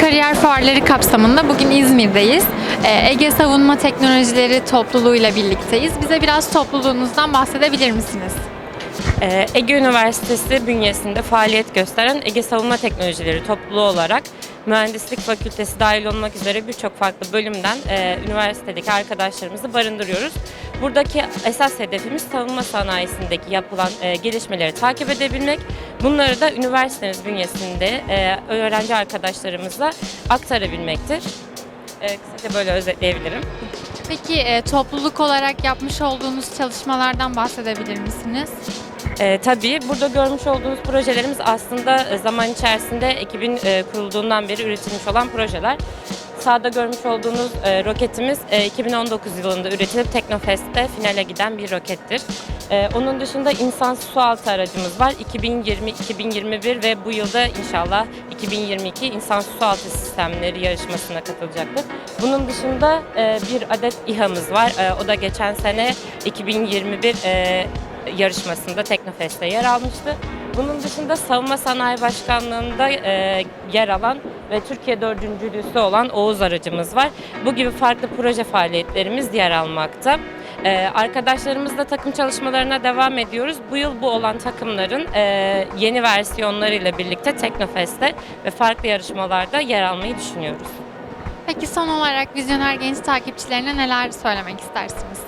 Kariyer fuarları kapsamında bugün İzmir'deyiz. Ee, Ege Savunma Teknolojileri topluluğuyla birlikteyiz. Bize biraz topluluğunuzdan bahsedebilir misiniz? Ee, Ege Üniversitesi bünyesinde faaliyet gösteren Ege Savunma Teknolojileri topluluğu olarak Mühendislik Fakültesi dahil olmak üzere birçok farklı bölümden e, üniversitedeki arkadaşlarımızı barındırıyoruz. Buradaki esas hedefimiz savunma sanayisindeki yapılan e, gelişmeleri takip edebilmek. Bunları da üniversitemiz bünyesinde e, öğrenci arkadaşlarımıza aktarabilmektir. E, kısaca böyle özetleyebilirim. Peki e, topluluk olarak yapmış olduğunuz çalışmalardan bahsedebilir misiniz? Ee, tabii burada görmüş olduğunuz projelerimiz aslında e, zaman içerisinde ekibin e, kurulduğundan beri üretilmiş olan projeler. Sağda görmüş olduğunuz e, roketimiz e, 2019 yılında üretilip Teknofest'te finale giden bir rokettir. E, onun dışında insansız sualtı aracımız var. 2020, 2021 ve bu yılda inşallah 2022 insansız sualtı sistemleri yarışmasına katılacaktır. Bunun dışında e, bir adet İHA'mız var. E, o da geçen sene 2021 e, yarışmasında Teknofest'te yer almıştı. Bunun dışında Savunma Sanayi Başkanlığı'nda e, yer alan ve Türkiye dördüncülüğü olan Oğuz aracımız var. Bu gibi farklı proje faaliyetlerimiz yer almakta. E, arkadaşlarımızla takım çalışmalarına devam ediyoruz. Bu yıl bu olan takımların e, yeni versiyonlarıyla birlikte Teknofest'te ve farklı yarışmalarda yer almayı düşünüyoruz. Peki son olarak vizyoner genç takipçilerine neler söylemek istersiniz?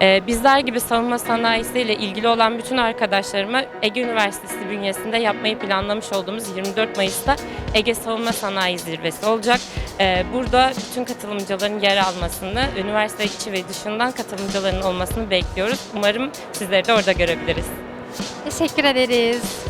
Ee, bizler gibi savunma sanayisiyle ilgili olan bütün arkadaşlarıma Ege Üniversitesi bünyesinde yapmayı planlamış olduğumuz 24 Mayıs'ta Ege Savunma Sanayi Zirvesi olacak. Ee, burada bütün katılımcıların yer almasını, üniversite içi ve dışından katılımcıların olmasını bekliyoruz. Umarım sizleri de orada görebiliriz. Teşekkür ederiz.